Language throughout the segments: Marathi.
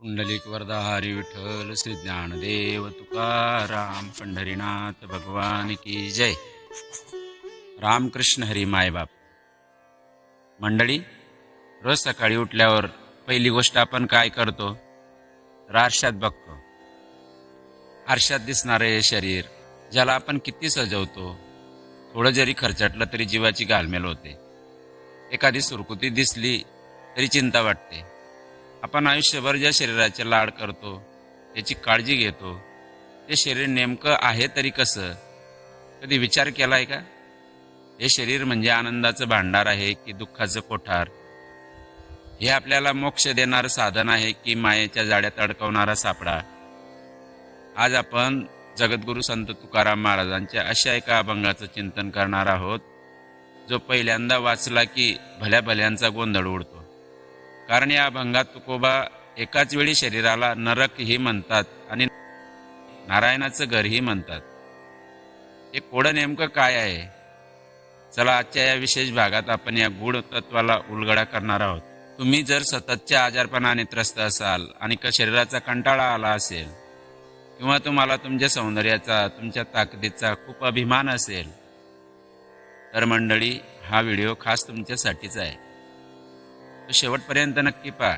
पुंडलिक वरदा हरी विठ्ठल श्री ज्ञानदेव तुकाराम पंढरीनाथ भगवान की जय. रामकृष्ण हरी मायबाप मंडळी रोज सकाळी उठल्यावर पहिली गोष्ट आपण काय करतो? तर आरशात बघतो. आरशात दिसणारे शरीर ज्याला आपण किती सजवतो थोडं जरी खर्चटलं तरी जीवाची घालमेल होते. एखादी सुरकुती दिसली तरी चिंता वाटते. आपण आयुष्यभर ज्या शरीराचे लाड करतो त्याची काळजी घेतो ते शरीर नेमकं आहे तरी कसं? कधी विचार केलाय का? हे शरीर म्हणजे आनंदाचं भांडार आहे की दुःखाचं कोठार? हे आपल्याला मोक्ष देणारं साधन आहे की मायेच्या जाड्यात अडकवणारा सापडा? आज आपण जगद्गुरु संत तुकाराम महाराजांच्या अशा एका अभंगाचं चिंतन करणार आहोत जो पहिल्यांदा वाचला की भल्या भल्यांचा गोंधळ उडतो. कारण या अभंगात तुकोबा एकाच वेळी शरीराला नरकही म्हणतात आणि नारायणाचं घरही म्हणतात. हे कोडं नेमकं काय आहे? चला आजच्या या विशेष भागात आपण या गूढ तत्वाला उलगडा करणार आहोत. तुम्ही जर सततच्या आजारपणाने त्रस्त असाल आणि क- शरीराचा कंटाळा आला असेल किंवा तुम्हाला तुमच्या सौंदर्याचा तुमच्या ताकदीचा खूप अभिमान असेल तर मंडळी हा व्हिडिओ खास तुमच्यासाठीच आहे. तो शेवटपर्यंत नक्की पहा.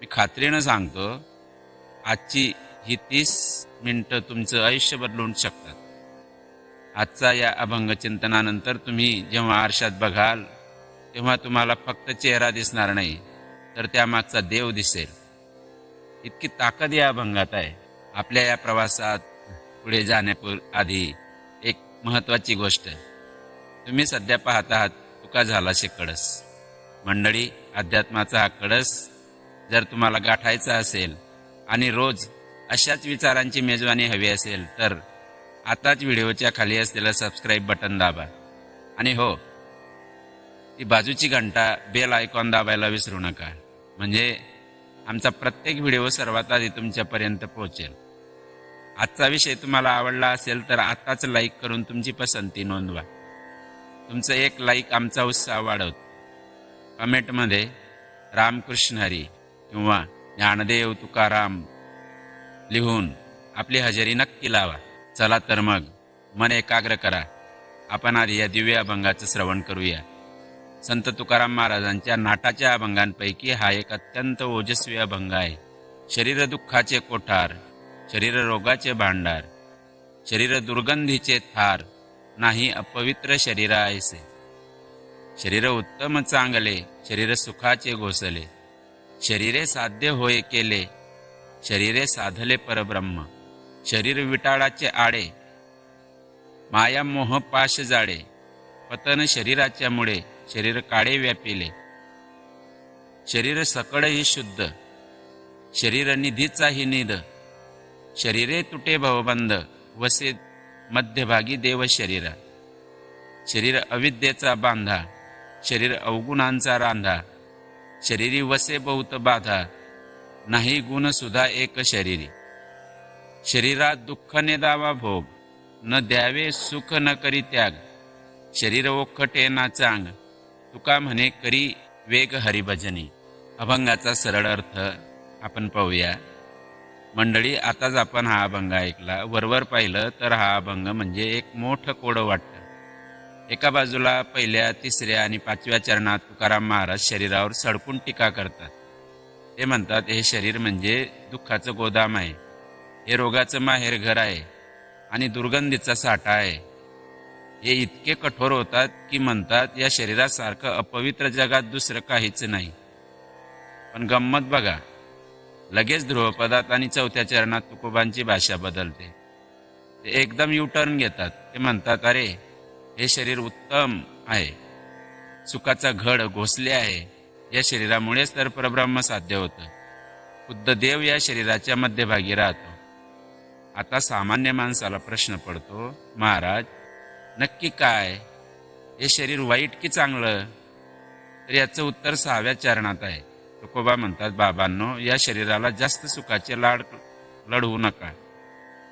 मी खात्रीनं सांगतो आजची ही तीस मिनटं तुमचं आयुष्य बदलून शकतात. आजचा या अभंग चिंतनानंतर तुम्ही जेव्हा आरशात बघाल तेव्हा तुम्हाला फक्त चेहरा दिसणार नाही तर त्यामागचा देव दिसेल. इतकी ताकद या अभंगात आहे. आपल्या या प्रवासात पुढे जाण्यापूर आधी एक महत्वाची गोष्ट तुम्ही सध्या पाहत आहात तुका झाला शेकडस. मंडळी अध्यात्माचा हा कळस जर तुम्हाला गाठायचा असेल आणि रोज अशाच विचारांची मेजवानी हवी असेल तर आताच व्हिडिओच्या खाली असलेलं सबस्क्राईब बटन दाबा. आणि हो ती बाजूची घंटा बेल आयकॉन दाबायला विसरू नका. म्हणजे आमचा प्रत्येक व्हिडिओ सर्वात आधी तुमच्यापर्यंत पोहोचेल. आजचा विषय तुम्हाला आवडला असेल तर आत्ताच लाईक करून तुमची पसंती नोंदवा. तुमचं एक लाईक आमचा उत्साह वाढवतो. कमेंटमध्ये रामकृष्ण हरी किंवा ज्ञानदेव तुकाराम लिहून आपली हजेरी नक्की लावा. चला तर मग मन एकाग्र करा. आपण आधी या दिव्य अभंगाचं श्रवण करूया. संत तुकाराम महाराजांच्या नाटाच्या अभंगांपैकी हा एक अत्यंत ओजस्वी अभंग आहे. शरीर दुःखाचे कोठार शरीर रोगाचे भांडार शरीर दुर्गंधीचे थार नाही अपवित्र शरीर ऐसे शरीर उत्तम चांगले शरीर सुखाचे घोसले. शरीरे साध्य होय केले शरीरे साधले परब्रह्म. शरीर विटाळाचे आडे माया मोह पाश जाडे. पतन शरीराच्या मुळे शरीर काळे व्यापिले. शरीर सकळही शुद्ध शरीर निधीचाही निध. शरीरे तुटे भवबंध वसे मध्यभागी देव शरीरा. शरीर अविद्येचा बांधा. शरीर अवगुणांचा रांधा. शरीरी वसे बहुत बाधा. नाही गुण सुद्धा एक शरीरी. शरीरात दुःख ने दावा भोग. न द्यावे सुख न करी त्याग. शरीर ओखटे ना चांग. तुका म्हणे करी वेग हरिभजनी. अभंगाचा सरळ अर्थ आपण पाहूया. मंडळी आताच आपण हा अभंग ऐकला. वरवर पाहिलं तर हा अभंग म्हणजे एक मोठं कोडं वाटतं. एका बाजूला पहिल्या तिसऱ्या आणि पाचव्या चरणात तुकाराम महाराज शरीरावर सडकून टीका करतात. ते म्हणतात हे शरीर म्हणजे दुःखाचं गोदाम आहे. हे रोगाचं माहेर घर आहे आणि दुर्गंधीचा साठा आहे. हे इतके कठोर होतात की म्हणतात या शरीरासारखं अपवित्र जगात दुसरं काहीच नाही. पण गंमत बघा. लगेच ध्रुवपदात आणि चौथ्या चरणात तुकोबांची भाषा बदलते. ते एकदम यू टर्न घेतात. ते म्हणतात अरे हे शरीर उत्तम आहे. सुखाचा घड घोसले आहे. या शरीरामुळेच तर परब्रह्म साध्य होतं. खुद्द देव या शरीराच्या मध्यभागी राहतो. आता सामान्य माणसाला प्रश्न पडतो महाराज नक्की काय? हे शरीर वाईट की चांगलं? तर याचं उत्तर सहाव्या चरणात आहे. तुकोबा म्हणतात बाबांनो या शरीराला जास्त सुखाचे लाड लढवू नका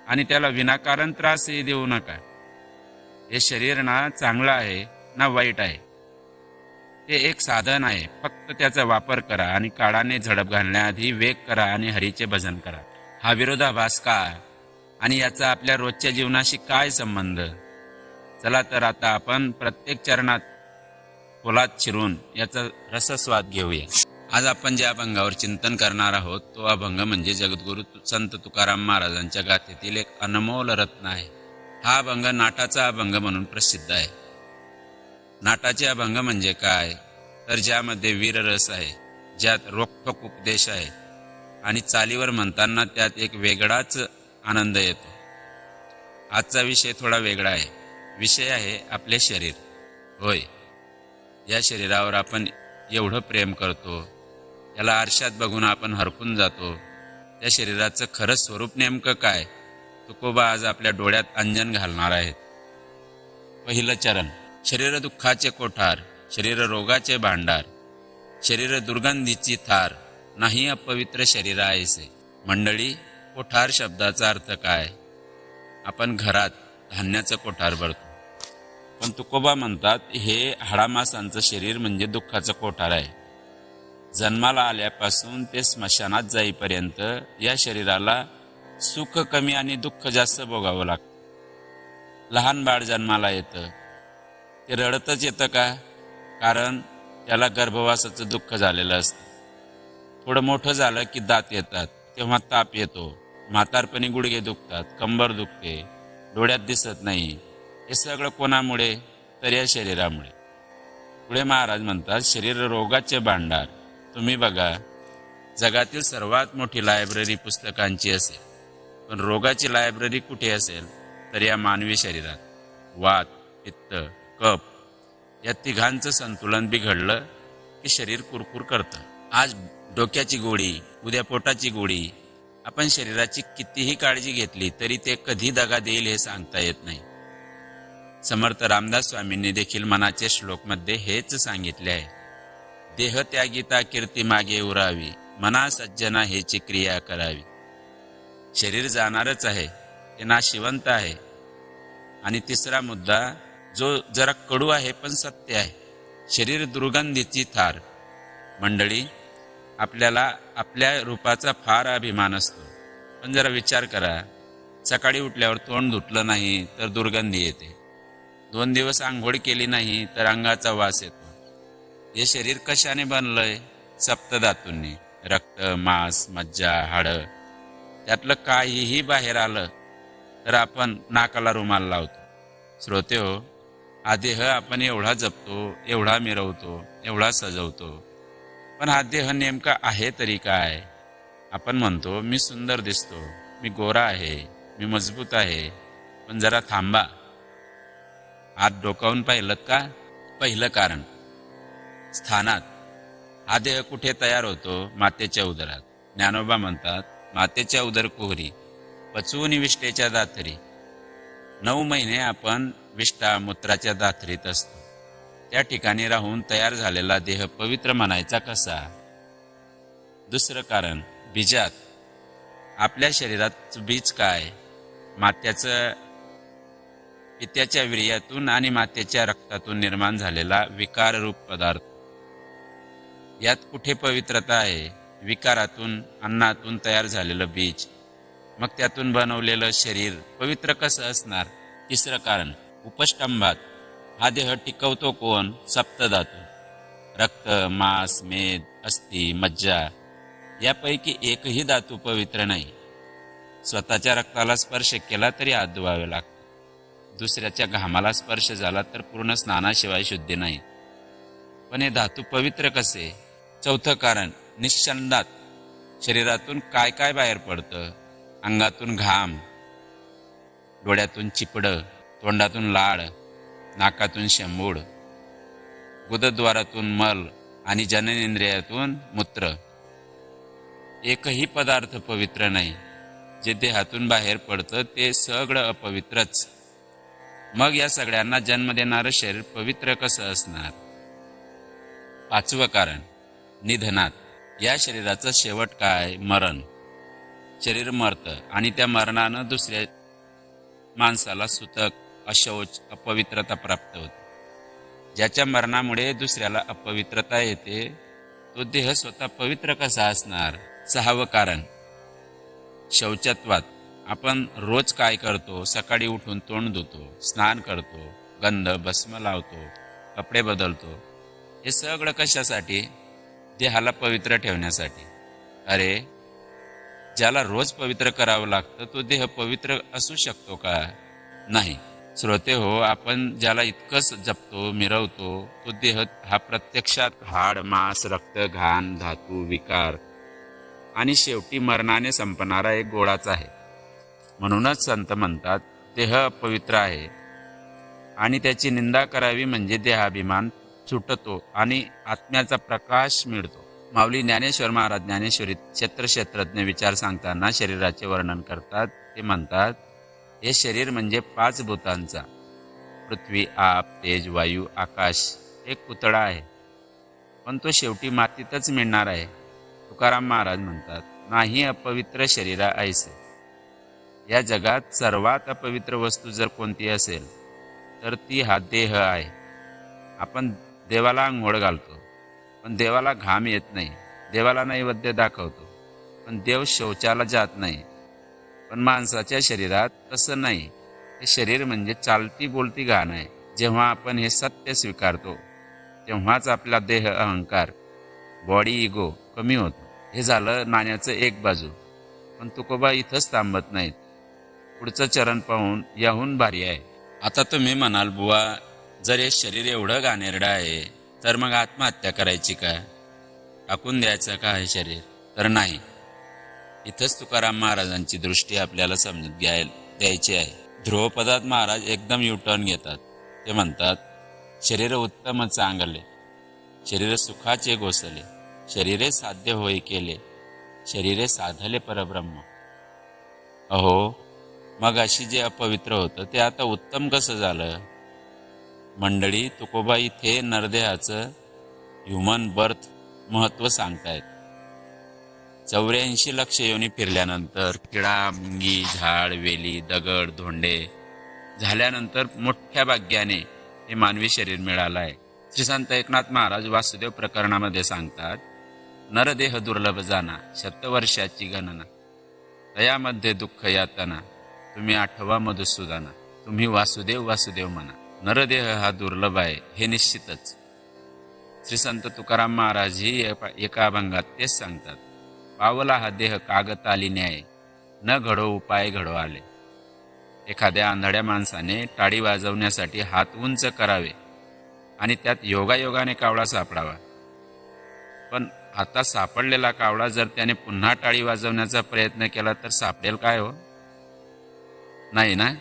आणि त्याला विनाकारण त्रासही देऊ नका. हे शरीर ना चांगलं आहे ना वाईट आहे. ते एक साधन आहे. फक्त त्याचा वापर करा आणि काळाने झडप घालण्याआधी वेग करा आणि हरीचे भजन करा. हा विरोधाभास का? आणि याचा आपल्या रोजच्या जीवनाशी काय संबंध? चला तर आता आपण प्रत्येक चरणात खोलात शिरून याचा रसस्वाद घेऊया. आज आपण ज्या अभंगावर चिंतन करणार आहोत तो अभंग म्हणजे जगद्गुरु संत तुकाराम महाराजांच्या गाथेतील एक अनमोल रत्न आहे. हा अभंग नाटाचा अभंग म्हणून प्रसिद्ध आहे. नाटाचे अभंग म्हणजे काय? तर ज्यामध्ये वीररस आहे ज्यात रोखोक उपदेश आहे आणि चालीवर म्हणताना त्यात एक वेगळाच आनंद येतो. आजचा विषय थोडा वेगळा आहे. विषय आहे आपले शरीर. होय. या शरीरावर आपण एवढं प्रेम करतो याला आरशात बघून आपण हरकून जातो. त्या शरीराचं खरं स्वरूप नेमकं काय? तुकोबा आज आपल्या डोळ्यात अंजन घालणार आहेत. पहिलं चरण शरीर दुःखाचे कोठार शरीर रोगाचे भांडार शरीर दुर्गंधीची थार नाही अपवित्र शरीर आहेसे मंडळी कोठार शब्दाचा अर्थ काय? आपण घरात धान्याचं कोठार भरतो. पण तुकोबा म्हणतात हे हाडामासांचं शरीर म्हणजे दुःखाचं कोठार आहे. जन्माला आल्यापासून ते स्मशानात जाईपर्यंत या शरीराला सुख कमी आणि दुःख जास्त भोगावं लागतं. लहान बाळ जन्माला येतं. ते रडतच येतं का? कारण त्याला गर्भवासाचं दुःख झालेलं असतं. थोडं मोठं झालं की दात येतात. तेव्हा ताप येतो. म्हातारपणी गुडघे दुखतात. कंबर दुखते. डोळ्यात दिसत नाही. हे सगळं कोणामुळे? तर या शरीरामुळे. पुढे महाराज म्हणतात शरीर रोगाचे भांडार. तुम्ही बघा जगातील सर्वात मोठी लायब्ररी पुस्तकांची असेल. पण रोगाची लायब्ररी कुठे असेल तर या मानवी शरीरात वात पित्त कप या तिघांचं संतुलन बिघडलं की शरीर कुरकुर करतं. आज डोक्याची गोळी उद्या पोटाची गोळी आपण शरीराची कितीही काळजी घेतली तरी ते कधी दगा देईल हे सांगता येत नाही. समर्थ रामदास स्वामींनी देखील मनाचे श्लोकमध्ये हेच सांगितले आहे. देह त्यागिता कीर्ती मागे उरावी मना सज्जना हेची क्रिया करावी. शरीर जाणारच आहे. ते नाशिवंत आहे. आणि तिसरा मुद्दा जो जरा कडू आहे पण सत्य आहे. शरीर दुर्गंधीची थार. मंडळी आपल्याला आपल्या रूपाचा फार अभिमान असतो. पण जरा विचार करा. सकाळी उठल्यावर तोंड धुतलं नाही तर दुर्गंधी येते. दोन दिवस आंघोळ केली नाही तर अंगाचा वास येतो. हे शरीर कशाने बनलंय? सप्तधातूंनी. रक्त मांस मज्जा हाडं. त्यातलं काहीही बाहेर आलं तर आपण नाकाला रुमाल लावतो. श्रोते हो हा देह आपण एवढा जपतो एवढा मिरवतो एवढा सजवतो. पण हा देह नेमका आहे तरी काय? आपण म्हणतो मी सुंदर दिसतो मी गोरा आहे मी मजबूत आहे पण जरा थांबा. हात डोकावून पाहिलं का? पहिलं कारण. स्थानात. हा देह कुठे तयार होतो? मातेच्या उदरात. ज्ञानोबा म्हणतात मातेच्या उदरकोहरी पचवून विष्टेच्या दातरी. नऊ महिने आपण विष्ठा मूत्राच्या दातरीत असतो. त्या ठिकाणी राहून तयार झालेला देह पवित्र म्हणायचा कसा? दुसरं कारण बीजात. आपल्या शरीरात बीज काय? मात्याचं पित्याच्या वीर्यातून आणि मातेच्या रक्तातून निर्माण झालेला विकार रूप पदार्थ. यात कुठे पवित्रता आहे? विकारातून अन्नातून तयार झालेलं बीज. मग त्यातून बनवलेलं शरीर पवित्र कसं असणार? तिसरं कारण उपष्टंभात. हा देह टिकवतो कोण? सप्तधातू. रक्त मांस मेद अस्थि मज्जा. यापैकी एकही धातू पवित्र नाही. स्वतःच्या रक्ताला स्पर्श केला तरी हात धुवावे लागतो. दुसऱ्याच्या घामाला स्पर्श झाला तर पूर्ण स्नानाशिवाय शुद्धी नाही. पण हे धातू पवित्र कसे? चौथं कारण निश्चंदात शरीरातून काय काय बाहेर पडतं? अंगातून घाम डोळ्यातून चिपडं तोंडातून लाळ नाकातून शंभूड गुदद्वारातून मल आणि जननेंद्रियातून मूत्र. एकही पदार्थ पवित्र नाही. जे देहातून बाहेर पडतं ते सगळं अपवित्रच. मग या सगळ्यांना जन्म देणारं शरीर पवित्र कसं असणार? पाचवं कारण निधनात. या शरीराचं शेवट काय? मरण. शरीर मरतं आणि त्या मरणानं दुसऱ्या माणसाला सुतक अशौच अपवित्रता प्राप्त होते. ज्याच्या मरणामुळे दुसऱ्याला अपवित्रता येते तो देह स्वतः पवित्र कसा असणार? सहावं कारण. शौचत्वात. आपण रोज काय करतो? सकाळी उठून तोंड धुतो स्नान करतो गंध भस्म लावतो कपडे बदलतो. हे सगळं कशासाठी? देहाला पवित्र ठेवण्यासाठी. अरे ज्याला रोज पवित्र करावं लागतं तो देह पवित्र असू शकतो का? नाही. श्रोते हो आपण ज्याला इतकंच जपतो मिरवतो तो देह हा प्रत्यक्षात हाड मांस रक्त घाण धातू विकार आणि शेवटी मरणाने संपणारा एक गोळाच आहे. म्हणूनच संत म्हणतात देह अपवित्र आहे आणि त्याची निंदा करावी म्हणजे देहाभिमान सुटतो आणि आत्म्याचा प्रकाश मिळतो. माऊली ज्ञानेश्वर महाराज ज्ञानेश्वरी क्षेत्रक्षेत्रज्ञ विचार सांगताना शरीराचे वर्णन करतात. ते म्हणतात हे शरीर म्हणजे पाच भूतांचा. पृथ्वी आप तेज वायू आकाश एक पुतळा आहे. पण तो शेवटी मातीतच मिळणार आहे. तुकाराम महाराज म्हणतात नाही अपवित्र शरीरा ऐसे. या जगात सर्वात अपवित्र वस्तू जर कोणती असेल तर ती हा देह आहे. आपण देवाला अंघोळ घालतो. पण देवाला घाम येत नाही. देवाला नैवेद्य दाखवतो. पण देव शौचाला जात नाही. पण माणसाच्या शरीरात तसं नाही. हे शरीर म्हणजे चालती बोलती घाण आहे. जेव्हा आपण हे सत्य स्वीकारतो तेव्हाच आपला देह अहंकार बॉडी इगो कमी होतो. हे झालं नाण्याचं एक बाजू. पण तुकोबा इथंच थांबत नाहीत. पुढचं चरण पाहून याहून भारी आहे. आता तुम्ही म्हणाल बुवा जर हे शरीर एवढं घाणेरडं आहे तर मग आत्महत्या करायची का टाकून द्यायचं का हे शरीर? तर नाही. इथंच तुकाराम महाराजांची दृष्टी आपल्याला समजून घ्याय द्यायची आहे. ध्रुवपदात महाराज एकदम युटर्न घेतात. ते म्हणतात शरीर उत्तम चांगले. शरीर सुखाचे घोसले शरीरे साध्य होय केले. शरीरे साधले परब्रह्म. अहो मग अशी जे अपवित्र होतं ते आता उत्तम कसं झालं? मंडळी तुकोबा इथे नरदेहाचं ह्युमन बर्थ महत्त्व सांगतायत. चौऱ्याऐंशी लक्ष योनी फिरल्यानंतर किडा मुंगी झाड वेली दगड धोंडे झाल्यानंतर मोठ्या भाग्याने हे मानवी शरीर मिळालं आहे श्री संत एकनाथ महाराज वासुदेव प्रकरणामध्ये सांगतात नरदेह दुर्लभ जाना शतवर्षाची गणना. तयामध्ये दुःख यातना तुम्ही आठवा मधुसूदाना. तुम्ही वासुदेव वासुदेव म्हणा. नरदेह हा दुर्लभ आहे हे निश्चितच. श्री संत तुकाराम महाराजही एका- एका अभंगात तेच सांगतात. पावला हा देह कागत आली न्याय न घडो उपाय घडो आले. एखाद्या आंधळ्या माणसाने टाळी वाजवण्यासाठी हात उंच करावे आणि त्यात योगायोगाने कावळा सापडावा. पण आता सापडलेला कावळा जर त्याने पुन्हा टाळी वाजवण्याचा प्रयत्न केला तर सापडेल काय हो? नाही ना?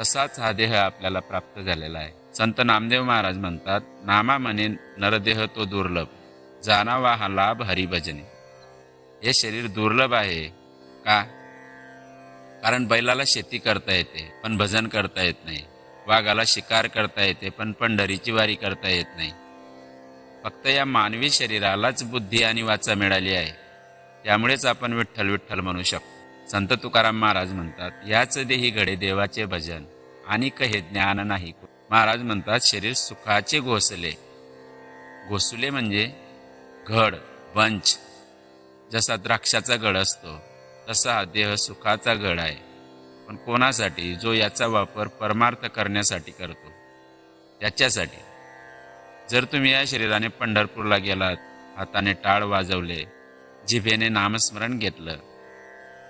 तसाच हा देह आपल्याला प्राप्त झालेला आहे. संत नामदेव महाराज म्हणतात नामा म्हणे नरदेह तो दुर्लभ. जाणावा हा लाभ हरिभजने. हे शरीर दुर्लभ आहे का? कारण बैलाला शेती करता येते पण भजन करता येत नाही. वाघाला शिकार करता येते पण पंढरीची वारी करता येत नाही. फक्त या मानवी शरीरालाच बुद्धी आणि वाचा मिळाली आहे. त्यामुळेच आपण विठ्ठल विठ्ठल म्हणू शकतो. संत तुकाराम महाराज म्हणतात याच देही घडे देवाचे भजन आणि हे ज्ञान नाही महाराज म्हणतात शरीर सुखाचे घोसले. घोसले म्हणजे घड वंच. जसा द्राक्षाचा घड असतो तसा हा देह सुखाचा घड आहे. पण कोणासाठी? जो याचा वापर परमार्थ करण्यासाठी करतो. त्याच्यासाठी. जर तुम्ही या शरीराने पंढरपूरला गेलात हाताने टाळ वाजवले जिभेने नामस्मरण घेतलं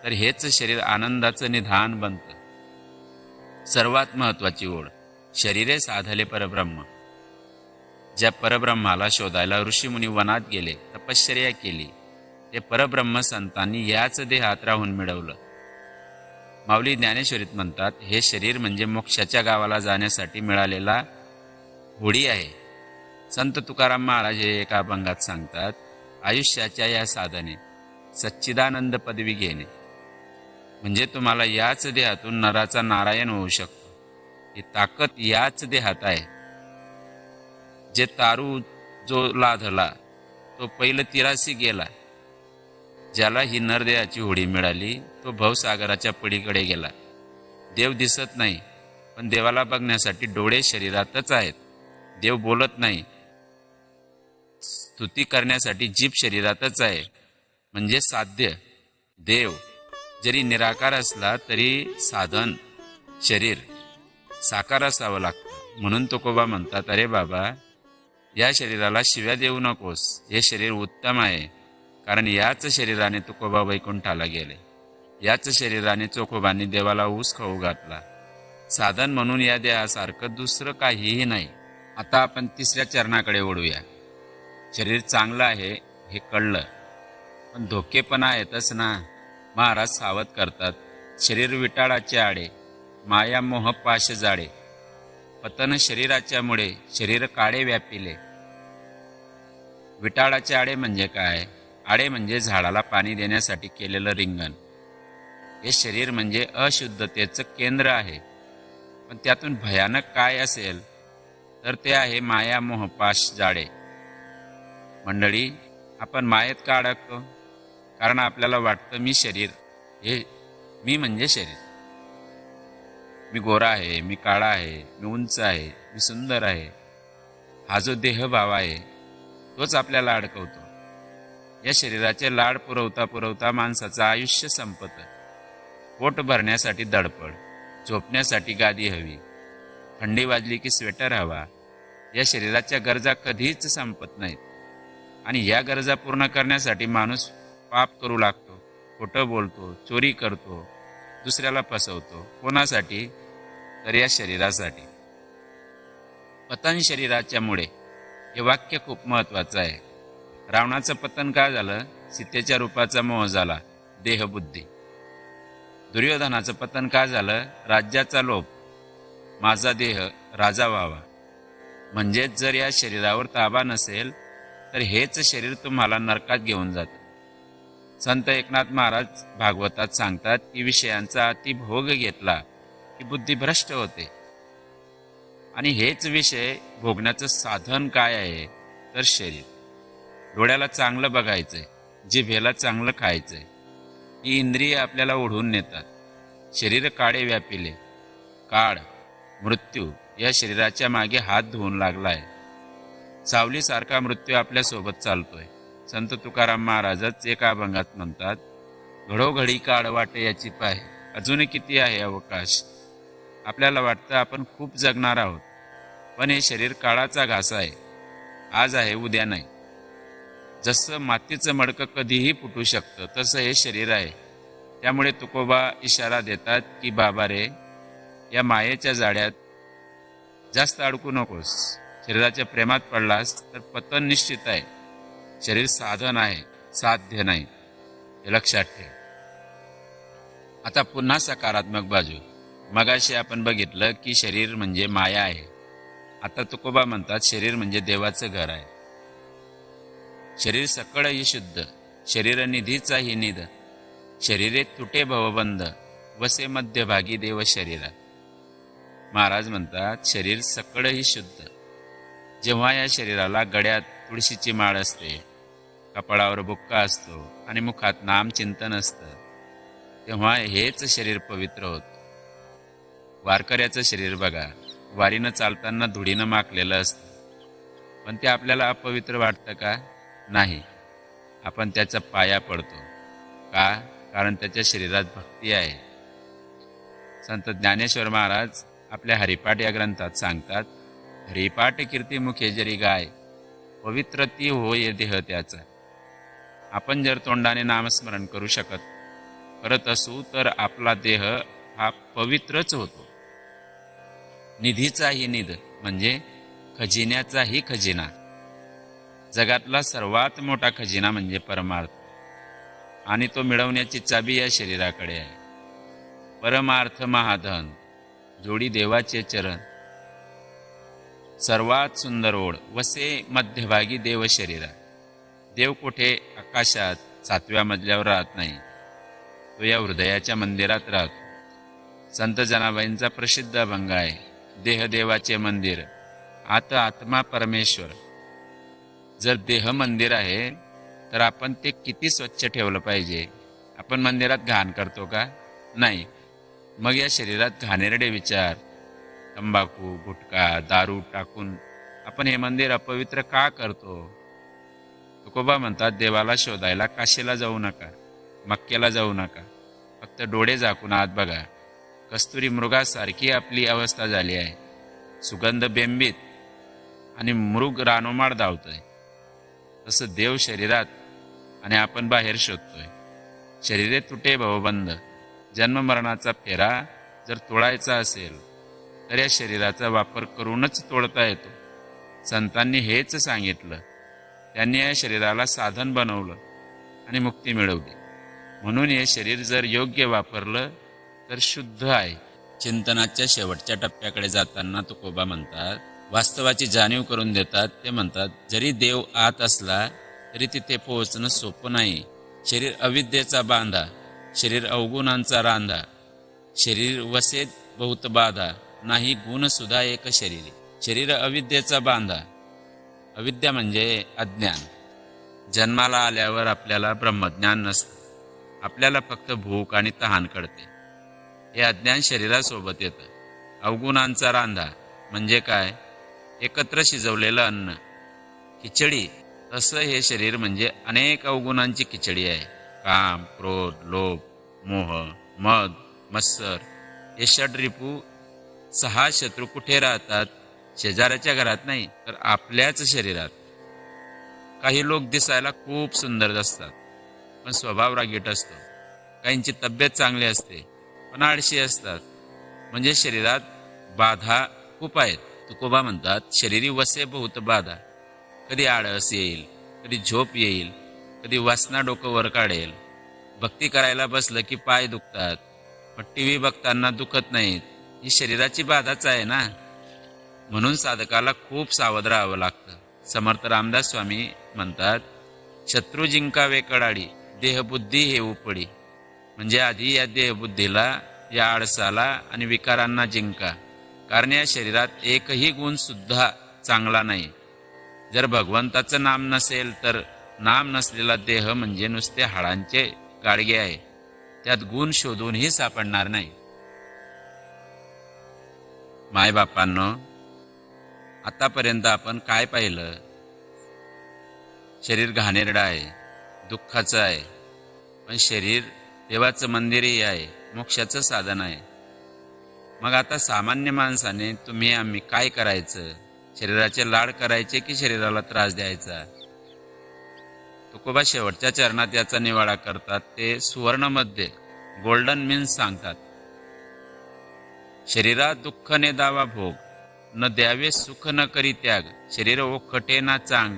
तर हेच शरीर आनंदाचं निधान बनतं. सर्वात महत्वाची ओढ शरीरे साधले परब्रह्म. ज्या परब्रह्माला शोधायला ऋषीमुनी वनात गेले तपश्चर्या केली ते परब्रह्म संतांनी याच देहात राहून मिळवलं. माऊली ज्ञानेश्वरीत म्हणतात हे शरीर म्हणजे मोक्षाच्या गावाला जाण्यासाठी मिळालेला होडी आहे. संत तुकाराम महाराज हे एका अभंगात सांगतात आयुष्याच्या या साधने सच्चिदानंद पदवी घेणे. म्हणजे तुम्हाला याच देहातून नराचा नारायण होऊ शकतो. ही ताकद याच देहात आहे. जे तारू जो लाधला तो पहिलं तिरासी गेला. ज्याला ही नरदेहाची होडी मिळाली तो भवसागराच्या पडीकडे गेला. देव दिसत नाही पण देवाला बघण्यासाठी डोळे शरीरातच आहेत. देव बोलत नाही. स्तुती करण्यासाठी जीभ शरीरातच आहे. म्हणजे साध्य देव. जरी निराकार असला तरी साधन शरीर साकार असावं लागतं. म्हणून तुकोबा म्हणतात अरे बाबा या शरीराला शिव्या देऊ नकोस. हे शरीर उत्तम आहे. कारण याच शरीराने तुकोबा वैकुंठाला गेले. याच शरीराने चोखोबांनी देवाला ऊस खाऊ घातला. साधन म्हणून या देहासारखं दुसरं काहीही नाही. आता आपण तिसऱ्या चरणाकडे ओढूया शरीर चांगलं आहे हे कळलं. पण धोके पण आहेतच ना. महाराज सावध करतात. शरीर विटाळाचे आडे माया मोह पाश जाडे. पतन शरीराच्या मुळे शरीर काळे व्यापिले. विटाळाचे आडे म्हणजे काय? आडे म्हणजे झाडाला पाणी देण्यासाठी केलेलं रिंगण. हे शरीर म्हणजे अशुद्धतेचं केंद्र आहे. पण त्यातून भयानक काय असेल? तर ते आहे माया मोहपाश जाडे. मंडळी आपण मायेत का अडकतो? कारण आपल्याला वाटतं मी शरीर. हे मी म्हणजे शरीर. मी गोरा आहे मी काळा आहे मी उंच आहे मी सुंदर आहे. हा जो देहभाव आहे तोच आपल्याला अडकवतो. या शरीराचे लाड पुरवता पुरवता माणसाचं आयुष्य संपतं. पोट भरण्यासाठी दडपड झोपण्यासाठी गादी हवी थंडी वाजली की स्वेटर हवा. या शरीराच्या गरजा कधीच संपत नाहीत. आणि या गरजा पूर्ण करण्यासाठी माणूस पाप करू लागतो खोटं बोलतो चोरी करतो दुसऱ्याला फसवतो. कोणासाठी? तर या शरीरासाठी. पतन शरीराच्यामुळे हे वाक्य खूप महत्वाचं आहे. रावणाचं पतन का झालं? सीतेच्या रूपाचा मोह झाला. देहबुद्धी. दुर्योधनाचं पतन का झालं? राज्याचा लोभ. माझा देह राजा व्हावा. म्हणजेच जर या शरीरावर ताबा नसेल तर हेच शरीर तुम्हाला नरकात घेऊन जातं. संत एकनाथ महाराज भागवतात सांगतात की विषयांचा अतिभोग घेतला की बुद्धी भ्रष्ट होते. आणि हेच विषय भोगण्याचं साधन काय आहे? तर शरीर. डोळ्याला चांगलं बघायचंय जिभेला चांगलं खायचंय. ही इंद्रिय आपल्याला ओढून नेतात. शरीर काळे व्यापिले. काळ मृत्यू या शरीराच्या मागे हात धुवून लागलाय. सावलीसारखा मृत्यू आपल्यासोबत चालतोय. संत तुकाराम महाराजच एका अभंगात म्हणतात घडोघडी काळ वाटे याची पाय अजूनही किती आहे अवकाश? आपल्याला वाटतं आपण खूप जगणार आहोत पण हे शरीर काळाचा घास आहे आज आहे उद्या नाही. जसं मातीचं मडकं कधीही फुटू शकतं तसं हे शरीर आहे. त्यामुळे तुकोबा इशारा देतात की बाबा रे या मायेच्या जाड्यात जास्त अडकू नकोस. शरीराच्या प्रेमात पडलास तर पतन निश्चित आहे. शरीर साधन आहे साध्य नाही. हे लक्षात ठेव. आता पुन्हा सकारात्मक बाजू. मगाशी आपण बघितलं की शरीर म्हणजे माया आहे. आता तुकोबा म्हणतात शरीर म्हणजे देवाचं घर आहे. शरीर सकळही शुद्ध शरीर निधीचा ही निध. शरीरे तुटे भवबंध वसे मध्यभागी देव शरीरा. महाराज म्हणतात शरीर सकळही शुद्ध. जेव्हा या शरीराला गड्यात तुळशीची माळ असते कपाळावर बुक्का असतो आणि मुखात नाम चिंतन असतं तेव्हा हेच शरीर पवित्र होत. वारकऱ्याचं शरीर बघा वारीनं चालताना धुडीनं माकलेलं असतं. पण ते आपल्याला अपवित्र वाटतं का? नाही. आपण त्याचा पाया पडतो. का? कारण त्याच्या शरीरात भक्ती आहे. संत ज्ञानेश्वर महाराज आपल्या हरिपाठ या ग्रंथात सांगतात हरिपाठ कीर्तिमुखे जरी गाय पवित्र ती होय देह त्याचा. आपण जर तोंडाने नामस्मरण करू शकत करत असू तर आपला देह हा पवित्रच होतो. निधीचाही निध म्हणजे खजिन्याचाही खजिना. जगातला सर्वात मोठा खजिना म्हणजे परमार्थ. आणि तो मिळवण्याची चाबी या शरीराकडे आहे. परमार्थ महाधन जोडी देवाचे चरण. सर्वात सुंदर ओढ वसे मध्यभागी देव शरीरा देव कुठे? आकाशात सातव्या मजल्यावर राहत नाही. तो या हृदयाच्या मंदिरात राहतो. संत जनाबाईंचा प्रसिद्ध अभंग आहे. देहदेवाचे मंदिर. आत आत्मा परमेश्वर. जर देह मंदिर आहे तर आपण ते किती स्वच्छ ठेवलं पाहिजे? आपण मंदिरात घाण करतो का? नाही. मग या शरीरात घाणेरडे विचार. तंबाखू गुटखा दारू टाकून आपण हे मंदिर अपवित्र का करतो? तुकोबा म्हणतात देवाला शोधायला काशीला जाऊ नका मक्केला जाऊ नका. फक्त डोळे झाकून आत बघा. कस्तुरी मृगासारखी आपली अवस्था झाली आहे. सुगंध बेंबीत आणि मृग रानोमाड धावतोय. तसं देव शरीरात आणि आपण बाहेर शोधतोय. शरीरे तुटे भवबंद. जन्ममरणाचा फेरा जर तोडायचा असेल तर या शरीराचा वापर करूनच तोडता येतो. संतांनी हेच सांगितलं. त्यांनी या शरीराला साधन बनवलं आणि मुक्ती मिळवली. म्हणून हे शरीर जर योग्य वापरलं तर शुद्ध आहे. चिंतनाच्या शेवटच्या टप्प्याकडे जाताना तुकोबा म्हणतात वास्तवाची जाणीव करून देतात. ते म्हणतात जरी देव आत असला तरी तिथे पोहोचणं सोपं नाही. शरीर अविद्येचा बांधा शरीर अवगुणांचा रांधा शरीर वसेत बहुत बाधा नाही गुण सुद्धा एक शरीर शरीर अविद्येचा बांधा अविद्या म्हणजे अज्ञान. जन्माला आल्यावर आपल्याला ब्रह्मज्ञान नसतं. आपल्याला फक्त भूक आणि तहान कळते. हे अज्ञान शरीरासोबत येतं. अवगुणांचा रांधा म्हणजे काय? एकत्र शिजवलेलं अन्न. खिचडी. तसं हे शरीर म्हणजे अनेक अवगुणांची खिचडी आहे. काम क्रोध लोभ मोह मद मत्सर. हे षडरिपू सहा शत्रू कुठे राहतात? शेजाऱ्याच्या घरात नाही तर आपल्याच शरीरात. काही लोक दिसायला खूप सुंदर असतात पण स्वभाव रागीट असतो. काहींची तब्येत चांगली असते पण आळशी असतात. म्हणजे शरीरात बाधा खूप आहेत. तुकोबा म्हणतात शरीरी वसे बहुत बाधा. कधी आळस येईल कधी झोप येईल कधी वासना डोकं वर काढेल. भक्ती करायला बसलं की पाय दुखतात पण टी व्ही बघताना दुखत नाहीत. ही शरीराची बाधाच आहे ना. म्हणून साधकाला खूप सावध राहावं लागतं. समर्थ रामदास स्वामी म्हणतात शत्रू जिंकावे कडाडी देहबुद्धी हे उपडी. म्हणजे आधी या देहबुद्धीला या आळसाला आणि विकारांना जिंका. कारण या शरीरात एकही गुण सुद्धा चांगला नाही. जर भगवंताचं नाम नसेल तर नाम नसलेला देह म्हणजे नुसते हाडांचे गाडगे आहे. त्यात गुण शोधूनही सापडणार नाही. मायबापांनो आतापर्यंत आपण काय पाहिलं? शरीर घाणेरडं आहे दुःखाचं आहे. पण शरीर देवाचं मंदिरही आहे मोक्षाचं साधन आहे. मग आता सामान्य माणसाने तुम्ही आम्ही काय करायचं? शरीराचे लाड करायचे की शरीराला त्रास द्यायचा? तुकोबा शेवटच्या चरणात याचा निवाडा करतात ते सुवर्णमध्ये गोल्डन मीन्स सांगतात. शरीरात दुःख ने दावा भोग. न द्यावे सुख न करी त्याग. शरीर ओखटे ना चांग.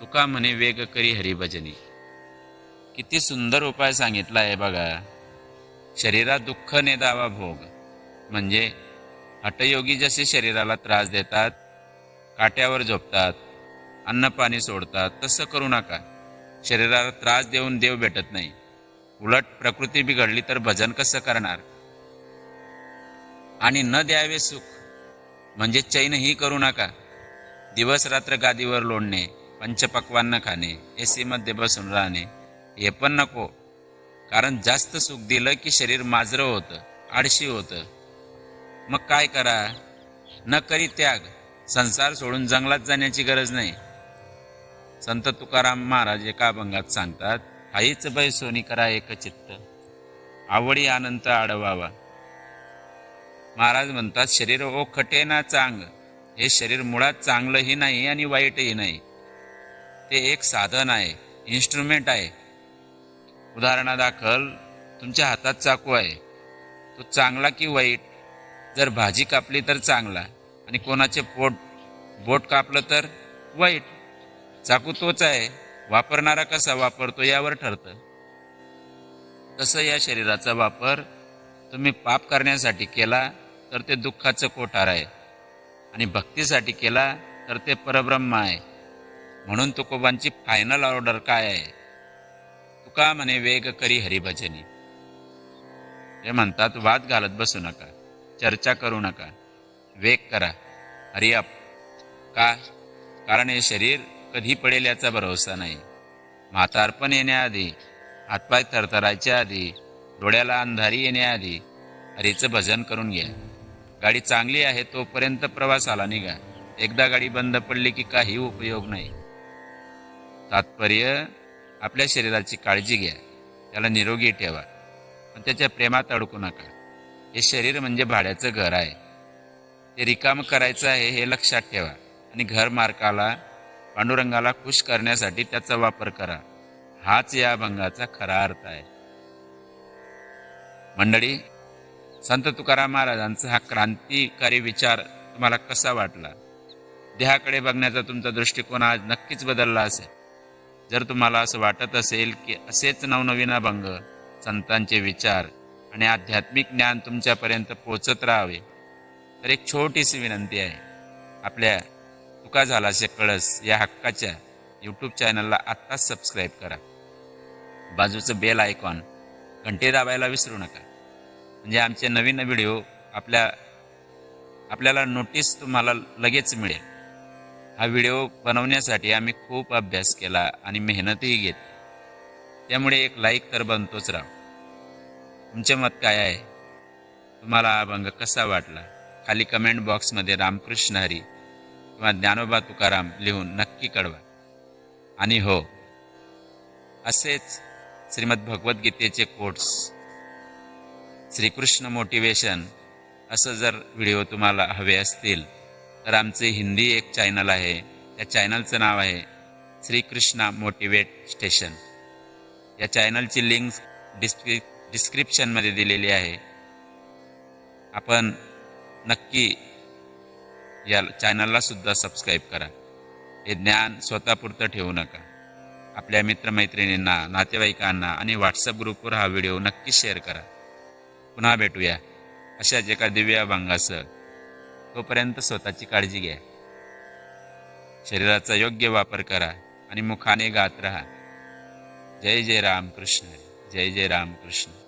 तुका म्हणे वेग करी हरिभजनी. किती सुंदर उपाय सांगितला आहे बघा. शरीरात दुःख ने दावा भोग. म्हणजे हटयोगी जसे शरीराला त्रास देतात काट्यावर झोपतात अन्न पाणी सोडतात तसं करू नका. शरीराला त्रास देऊन देव भेटत नाही. उलट प्रकृती बिघडली तर भजन कसं करणार? आणि न द्यावे सुख म्हणजे चैनही करू नका. दिवस रात्र गादीवर लोडणे पंचपक्वांना खाणे ए सीमध्ये बसून राहणे हे पण नको. कारण जास्त सुख दिलं की शरीर माजरं होतं आळशी होतं. मग काय करा? न करी त्याग. संसार सोडून जंगलात जाण्याची गरज नाही. संत तुकाराम महाराज एका अभंगात सांगतात हाईच बै सोनी करा एक चित्त. आवडी आनंद आडवावा. महाराज म्हणतात शरीर ओखटे ना चांग. हे शरीर मुळात चांगलंही नाही आणि वाईटही नाही. ते एक साधन आहे इन्स्ट्रुमेंट आहे. उदाहरणादाखल तुमच्या हातात चाकू आहे. तो चांगला की वाईट? जर भाजी कापली तर चांगला आणि कोणाचे पोट बोट कापलं तर वाईट? चाकू तोच आहे वापरणारा कसा वापरतो यावर ठरतं. तसं या शरीराचा वापर तुम्ही पाप करण्यासाठी केला तर ते दुःखाचं कोठार आहे. आणि भक्तीसाठी केला तर ते परब्रह्म आहे. म्हणून तुकोबांची फायनल ऑर्डर काय आहे? तुका म्हणे वेग करी हरिभजनी. ते म्हणतात वाद घालत बसू नका चर्चा करू नका वेग करा हरिअप का? कारण हे शरीर कधी पडेल याचा भरोसा नाही. म्हातारपण येण्याआधी हातपाय थरथरायच्या आधी डोळ्याला अंधारी येण्याआधी हरीचं भजन करून घ्या. गाडी चांगली आहे तोपर्यंत प्रवास आला निघा. एकदा गाडी बंद पडली की काही उपयोग नाही. तात्पर्य आपल्या शरीराची काळजी घ्या. त्याला निरोगी ठेवा. पण त्याच्या प्रेमात अडकू नका. हे शरीर म्हणजे भाड्याचं घर आहे. ते रिकाम करायचं आहे हे लक्षात ठेवा. आणि घर मार्काला पांडुरंगाला खुश करण्यासाठी त्याचा वापर करा. हाच या भंगाचा खरा अर्थ आहे. मंडळी संत तुकाराम महाराजांचा हा क्रांतिकारी विचार तुम्हाला कसा वाटला? देहाकडे बघण्याचा तुमचा दृष्टिकोन आज नक्कीच बदलला असेल. जर तुम्हाला असं वाटत असेल की असेच नवनवीन अभंग संतांचे विचार आणि आध्यात्मिक ज्ञान तुमच्यापर्यंत पोचत राहावे तर एक छोटीशी विनंती आहे. आपल्या तुका झालाशे कळस या हक्काच्या यूट्यूब चॅनलला आत्ताच सबस्क्राईब करा. बाजूचं बेल आयकॉन घंटे दाबायला विसरू नका. म्हणजे आमचे नवीन व्हिडिओ आपल्या आपल्याला नोटीस तुम्हाला लगेच मिळेल. हा व्हिडिओ बनवण्यासाठी आम्ही खूप अभ्यास केला आणि मेहनतही घेतली. त्यामुळे एक लाईक तर बनतोच राव. तुमचे मत काय आहे? तुम्हाला हा अभंग कसा वाटला? खाली कमेंट बॉक्समध्ये रामकृष्ण हरी किंवा ज्ञानोबा तुकाराम लिहून नक्की कळवा. आणि हो असेच श्रीमद भगवद्गीतेचे कोट्स श्रीकृष्ण मोटिवेशन असं जर व्हिडिओ तुम्हाला हवे असतील तर आमचे हिंदी एक चॅनल आहे. त्या चॅनलचं नाव आहे श्रीकृष्णा मोटिवेट स्टेशन. या चॅनलची लिंक डिस्क्रि डिस्क्रिप्शनमध्ये दिलेली आहे. आपण नक्की या चॅनलला सुद्धा सबस्क्राईब करा. हे ज्ञान स्वतःपुरतं ठेवू नका. आपल्या मित्रमैत्रिणींना नातेवाईकांना आणि व्हॉट्सअप ग्रुपवर हा व्हिडिओ नक्की शेअर करा. पुन्हा भेटूया. अशाच एका दिव्य अभंगासह तोपर्यंत स्वतःची काळजी घ्या. शरीराचा योग्य वापर करा आणि मुखाने गात राहा. जय जय राम कृष्ण जय जय राम कृष्ण.